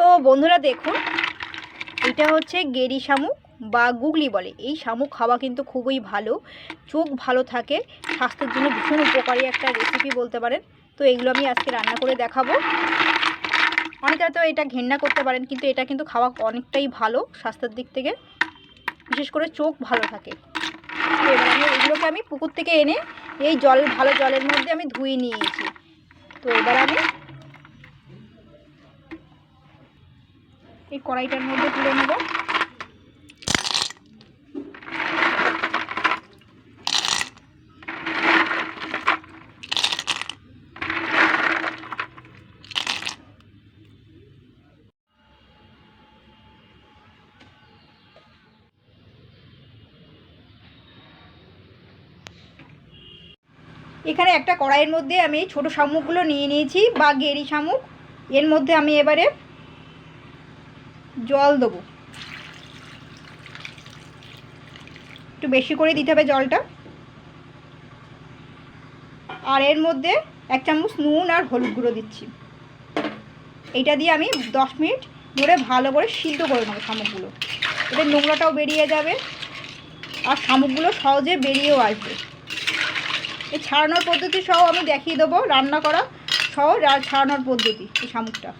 তো বন্ধুরা দেখুন, এটা হচ্ছে গেরি শামুক বা গুগলি বলে। এই শামুক খাওয়া কিন্তু খুবই ভালো, চোখ ভালো থাকে, স্বাস্থ্যের জন্য ভীষণ উপকারী একটা রেসিপি বলতে পারেন। তো এগুলো আমি আজকে রান্না করে দেখাবো। অনেকে তো এটা ঘেন্না করতে পারেন, কিন্তু এটা কিন্তু খাওয়া অনেকটাই ভালো স্বাস্থ্যের দিক থেকে। বিশেষ করে চোখ ভালো থাকে। এবার আমি এগুলোকে আমি পুকুর থেকে এনে এই জল, ভালো জলের মধ্যে আমি ধুয়ে নিয়েছি। তো এবার আমি এই কড়াইটার মধ্যে তুলে নেব। এখানে একটা কড়াইয়ের মধ্যে আমি ছোট শামুকগুলো নিয়ে নিয়েছি বা গেরি শামুক। এর মধ্যে আমি এবারে জল দেবো। একটু বেশি করে দিতে হবে জলটা। আর এর মধ্যে এক চামচ নুন আর হলুদ গুঁড়ো দিচ্ছি। এইটা দিয়ে আমি দশ মিনিট ধরে ভালো করে সিদ্ধ করে নেব শামুকগুলো। এতে নোংরাটাও বেরিয়ে যাবে আর শামুকগুলো সহজে বেরিয়েও আসবে। এই ছাড়ানোর পদ্ধতি সহ আমি দেখিয়ে দেবো, রান্না করা সহ রা- ছাড়ানোর পদ্ধতি, এই শামুকটা।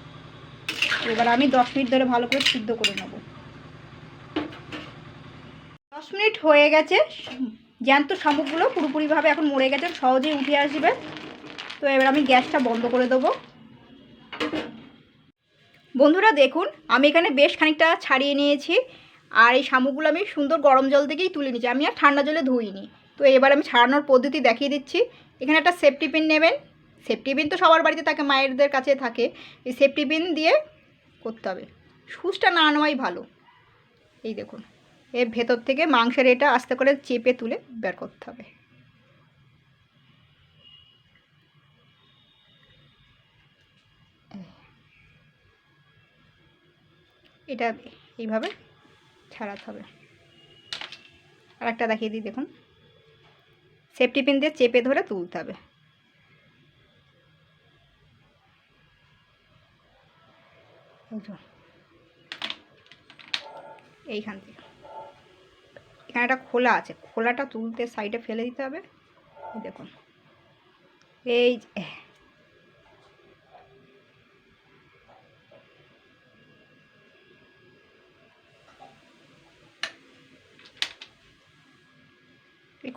এবার আমি দশ মিনিট ধরে ভালো করে সিদ্ধ করে নেব। দশ মিনিট হয়ে গেছে, জ্যান্ত শামুকগুলো পুরোপুরিভাবে এখন মরে গেছে, সহজেই উঠে আসবে। তো এবার আমি গ্যাসটা বন্ধ করে দেবো। বন্ধুরা দেখুন, আমি এখানে বেশ খানিকটা ছাড়িয়ে নিয়েছি, আর এই শামুকগুলো আমি সুন্দর গরম জল থেকেই তুলে নিয়েছি। আমি আর ঠান্ডা জলে ধুইনি। তো এবার আমি ছাড়ানোর পদ্ধতি দেখিয়ে দিচ্ছি। এখানে একটা সেফটি পিন নেবেন। সেফটি পিন তো সবার বাড়িতে থাকে মায়েরদের কাছে থাকে। এই সেফটি পিন দিয়ে করতে হবে। সুচটা না নেওয়াই ভালো। এই দেখুন, এর ভেতর থেকে মাংসের এটা আস্তে করে চেপে তুলে বের করতে হবে। এটা এইভাবে ছাড়াতে হবে। আর একটা দেখিয়ে দিই, দেখুন। সেফটি পিন দিয়ে চেপে ধরে তুলতে হবে এই যে। এইখান থেকে। এখানে একটা খোলা আছে। খোলাটা তুলতে সাইডে ফেলে দিতে হবে। দেখুন। এই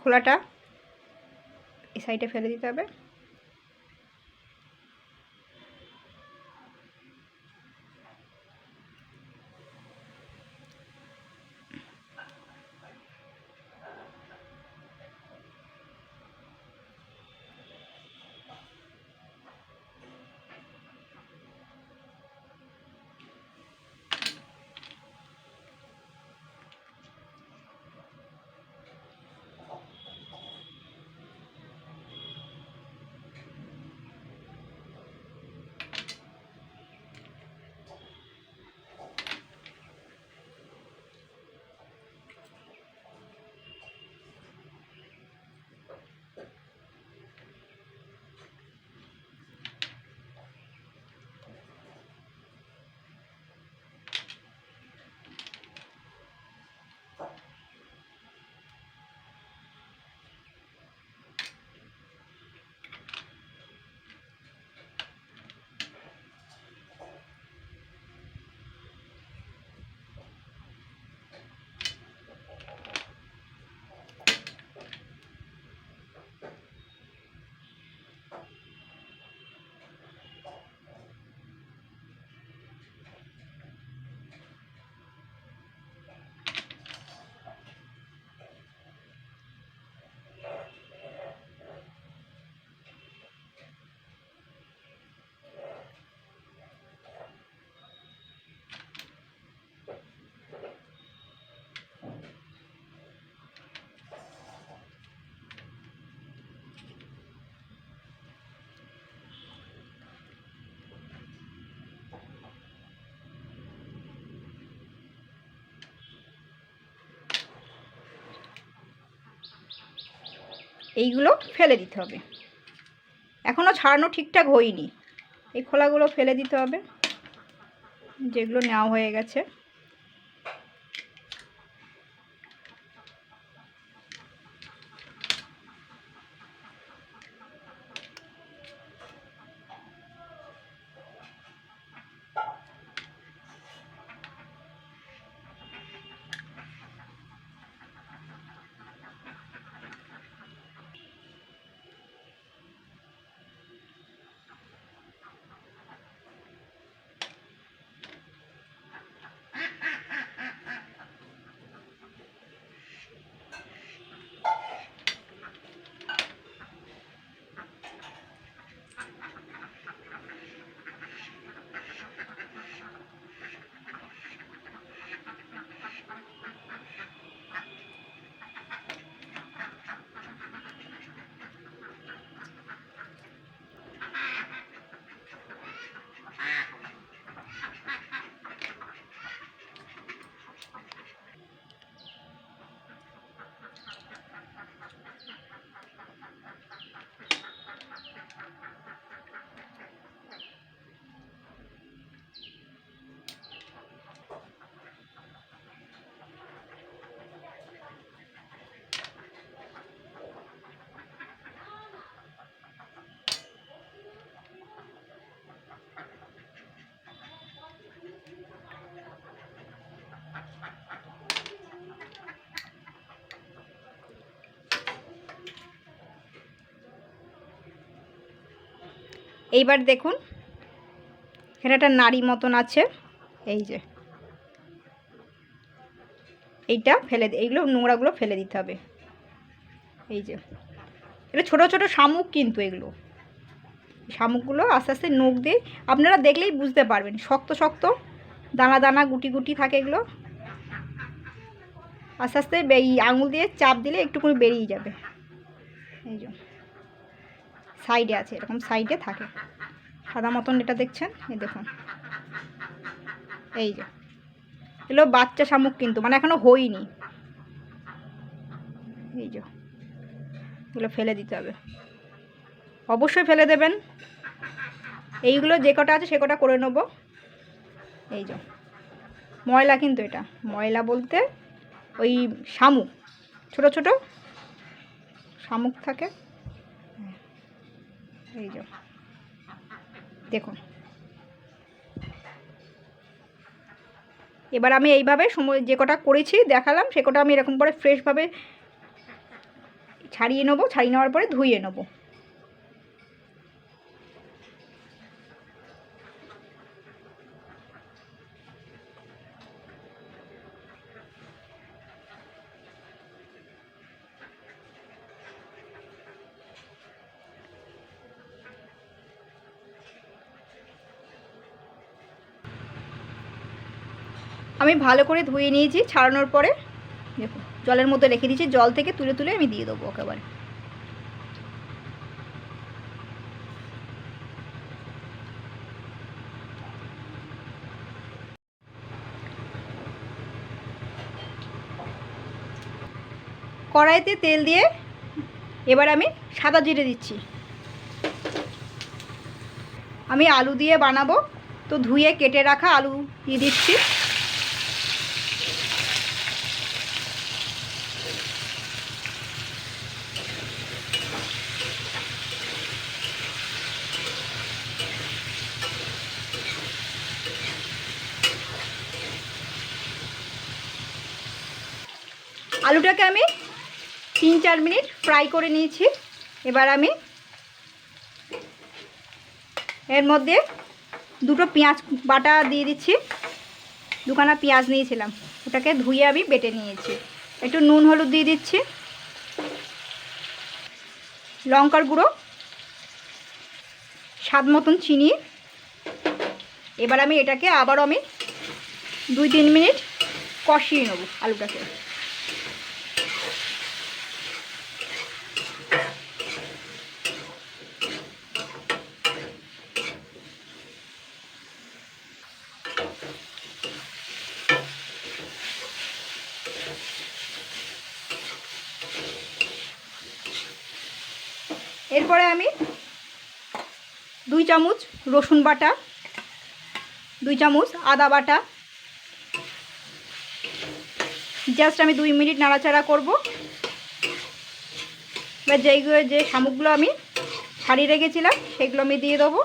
খোলাটা এই সাইডে ফেলে দিতে হবে। এইগুলো ফেলে দিতে হবে। এখনও ছাড়ানো ঠিকঠাক হয়নি। এই খোলাগুলো ফেলে দিতে হবে। যেগুলো নেওয়া হয়ে গেছে। এইবার দেখুন এখানে একটা নাড়ি মতন আছে, এই যে। এইটা ফেলে এইগুলো নোংরাগুলো ফেলে দিতে হবে। এই যে। এটা ছোটো ছোটো শামুক কিন্তু এগুলো। শামুকগুলো আস্তে আস্তে নখ দিয়ে, আপনারা দেখলেই বুঝতে পারবেন, শক্ত শক্ত, দানা দানা, গুটি গুটি থাকে এগুলো। আস্তে আস্তে এই আঙুল দিয়ে চাপ দিলে একটুখানি বেরিয়ে যাবে। এই যে। সাইডে আছে, এরকম সাইডে থাকে। সাদা মতন এটা দেখছেন? এই দেখুন। এই যে। এগুলো বাচ্চা শামুক কিন্তু মানে এখনও হয়নি। এই যে। এগুলো ফেলে দিতে হবে। অবশ্যই ফেলে দেবেন। এইগুলো যে কটা আছে সে কটা করে নেব। এই যে। ময়লা কিন্তু এটা। ময়লা বলতে ওই শামুক। ছোট ছোট শামুক থাকে। এই যে। দেখুন। এবার আমি এইভাবে সময় যে কটা করেছি দেখালাম, সে কটা আমি এরকম করে ফ্রেশভাবে ছাড়িয়ে নেব, ছাড়িয়ে নেওয়ার পরে ধুয়ে নেব। আমি ভালো করে ধুয়ে নিয়েছি ছাড়ানোর পরে দেখুন জলের মধ্যে রেখে দিয়েছি, জল থেকে তুলে তুলে আমি দিয়ে দেবো একেবারে। কড়াইতে তেল দিয়ে এবার আমি সাদা জিরে দিচ্ছি। আমি আলু দিয়ে বানাবো, তো ধুয়ে কেটে রাখা আলু দিয়ে দিচ্ছি। আলুটাকে আমি তিন চার মিনিট ফ্রাই করে নিয়েছি। এবার আমি এর মধ্যে দুটো পেঁয়াজ বাটা দিয়ে দিচ্ছি। দুখানা পেঁয়াজ নিয়েছিলাম। ওটাকে ধুয়ে আমি বেটে নিয়েছি। একটু নুন হলুদ দিয়ে দিচ্ছি। লঙ্কার গুঁড়ো। স্বাদ মতন চিনি। এবার আমি এটাকে আবারও আমি দুই তিন মিনিট কষিয়ে নেব আলুটাকে। এরপরে আমি দুই চামচ রসুন বাটা, দুই চামচ আদা বাটা। জাস্ট আমি দুই মিনিট নাড়াচাড়া করব। এবার যেইগুলো যে শামুকগুলো আমি ছাড়িয়ে রেখেছিলাম, সেগুলো আমি দিয়ে দেবো।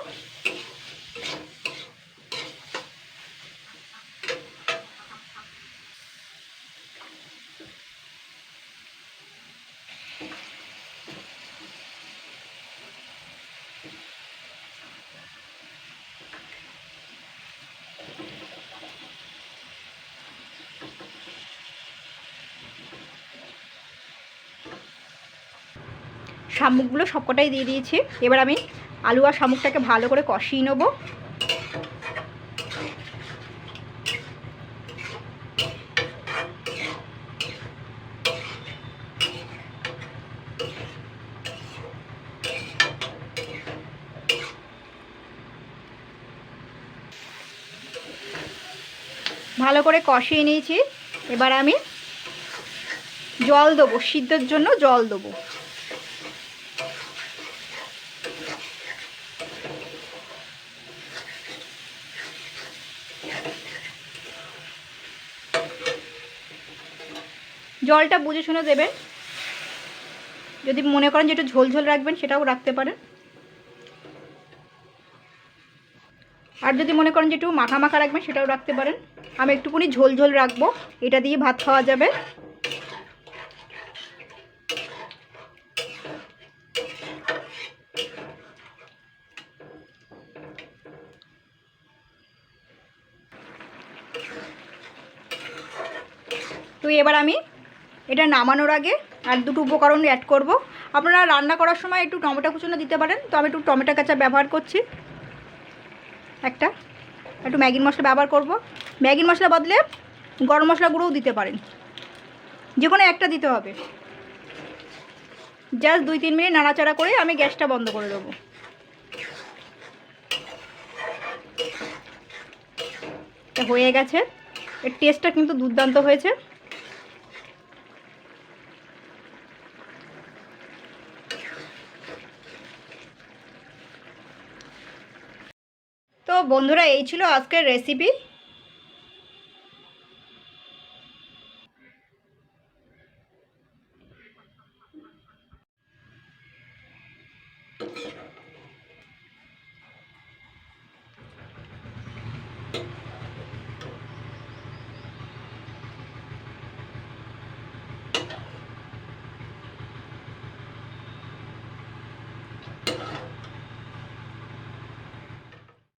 শামুকগুলো সবকটাই দিয়ে দিয়েছি। এবার আমি আলু আর শামুকটাকে ভালো করে কষিয়ে নেব। ভালো করে কষিয়ে নিয়েছি। এবার আমি জল দেবো, সিদ্ধের জন্য জল দেবো। জলটা বুঝে শুনে দেবেন। যদি মনে করেন যে একটু ঝোল ঝোল রাখবেন, সেটাও রাখতে পারেন। আর যদি মনে করেন যে একটু মাখা মাখা রাখবেন, সেটাও রাখতে পারেন। আমি একটুখানি ঝোল ঝোল রাখব, এটা দিয়ে ভাত খাওয়া যাবে। তো এবার আমি এটা নামানোর আগে আর দুটো উপকরণ অ্যাড করব। আপনারা রান্না করার সময় একটু টমেটো কুচুনো দিতে পারেন। তো আমি একটু টমেটো কাঁচা ব্যবহার করছি। একটা। একটু ম্যাগির মশলা ব্যবহার করব। ম্যাগির মশলা বদলে গরম মশলা গুঁড়োও দিতে পারেন। যে কোনো একটা দিতে হবে। জাস্ট দুই তিন মিনিট নাড়াচাড়া করে আমি গ্যাসটা বন্ধ করে দেবো। হয়ে গেছে। এর টেস্টটা কিন্তু দুর্দান্ত হয়েছে তো বন্ধুরা এই ছিল আজকের রেসিপি